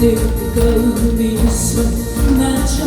뜨거운 미소마저